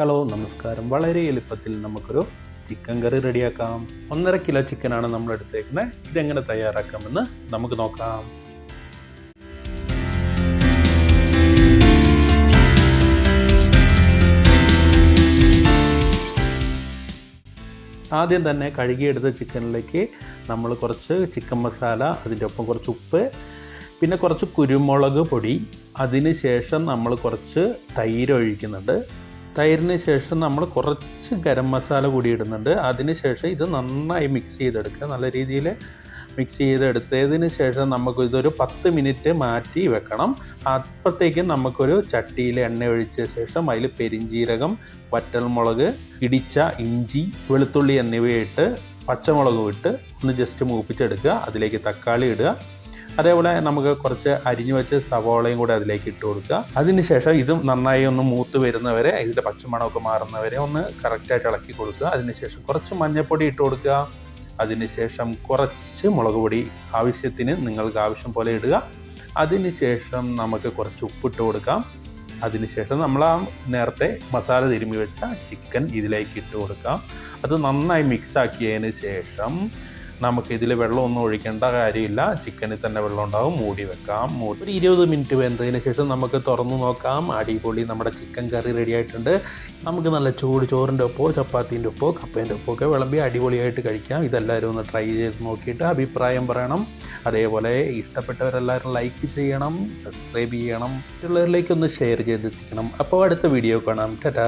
Hello നമസ്കാരം. വളരെ എളുപ്പത്തിൽ നമുക്കൊരു ചിക്കൻ കറി റെഡിയാക്കാം. ഒന്നര കിലോ ചിക്കനാണ് നമ്മൾ എടുത്തേക്കുന്നത് ഇതെങ്ങനെ തയ്യാറാക്കാമെന്ന് നമുക്ക് നോക്കാം. ആദ്യം തന്നെ കഴുകിയെടുത്ത ചിക്കനിലേക്ക് നമ്മൾ കുറച്ച് ചിക്കൻ മസാല അതിന്റെ ഒപ്പം കുറച്ച് ഉപ്പ് പിന്നെ കുറച്ച് കുരുമുളക് പൊടി. അതിന് ശേഷം നമ്മൾ കുറച്ച് തൈര് ഒഴിക്കുന്നുണ്ട്. തൈരിന് ശേഷം നമ്മൾ കുറച്ച് ഗരം മസാല കൂടി ഇടുന്നുണ്ട്. അതിന് ശേഷം ഇത് നന്നായി മിക്സ് ചെയ്തെടുക്കുക. നല്ല രീതിയിൽ മിക്സ് ചെയ്തെടുത്തതിന് ശേഷം നമുക്ക് ഇതൊരു പത്ത് മിനിറ്റ് മാറ്റി വെക്കണം. അപ്പോഴത്തേക്കും നമുക്കൊരു ചട്ടിയിൽ എണ്ണ ഒഴിച്ച ശേഷം അതിൽ പെരിഞ്ചീരകം വറ്റൽമുളക് ഇടിച്ച ഇഞ്ചി വെളുത്തുള്ളി എന്നിവയിട്ട് പച്ചമുളകും ഇട്ട് ഒന്ന് ജസ്റ്റ് മൂപ്പിച്ചെടുക്കുക. അതിലേക്ക് തക്കാളി ഇടുക. അതേപോലെ നമുക്ക് കുറച്ച് അരിഞ്ഞു വെച്ച് സവോളയും കൂടെ അതിലേക്ക് ഇട്ട് കൊടുക്കുക. അതിനുശേഷം ഇതും നന്നായി ഒന്ന് മൂത്ത് വരുന്നവരെ ഇതിന്റെ പച്ചമണമൊക്കെ മാറുന്നവരെ ഒന്ന് കറക്റ്റായിട്ട് ഇളക്കി കൊടുക്കുക. അതിനുശേഷം കുറച്ച് മഞ്ഞൾപ്പൊടി ഇട്ട് കൊടുക്കുക. അതിനുശേഷം കുറച്ച് മുളക് പൊടി ആവശ്യത്തിന് നിങ്ങൾക്ക് ആവശ്യം പോലെ ഇടുക. അതിനുശേഷം നമുക്ക് കുറച്ച് ഉപ്പിട്ട് കൊടുക്കാം. അതിനുശേഷം നമ്മൾ ആ നേരത്തെ മസാല തിരുമ്മി വെച്ച ചിക്കൻ ഇതിലേക്ക് ഇട്ട് കൊടുക്കാം. അത് നന്നായി മിക്സ് ആക്കിയതിന് ശേഷം നമുക്ക് ഇതിൽ വെള്ളമൊന്നും ഒഴിക്കേണ്ട കാര്യമില്ല. ചിക്കനിൽ തന്നെ വെള്ളം ഉണ്ടാവും. മൂടി വെക്കാം. ഒരു ഇരുപത് മിനിറ്റ് വെന്തതിന് ശേഷം നമുക്ക് തുറന്നു നോക്കാം. അടിപൊളി നമ്മുടെ ചിക്കൻ കറി റെഡി ആയിട്ടുണ്ട്. നമുക്ക് നല്ല ചൂട് ചോറിന്റെ ഒപ്പോ ചപ്പാത്തീന്റെ ഒപ്പോ കപ്പേന്റെ ഒപ്പോ ഒക്കെ വിളമ്പി അടിപൊളിയായിട്ട് കഴിക്കാം. ഇതെല്ലാവരും ഒന്ന് ട്രൈ ചെയ്ത് നോക്കിയിട്ട് അഭിപ്രായം പറയണം. അതേപോലെ ഇഷ്ടപ്പെട്ടവരെല്ലാവരും ലൈക്ക് ചെയ്യണം സബ്സ്ക്രൈബ് ചെയ്യണം. മറ്റുള്ളവരിലേക്ക് ഒന്ന് ഷെയർ ചെയ്തെത്തിക്കണം. അപ്പോൾ അടുത്ത വീഡിയോ കാണാം. ടാറ്റാ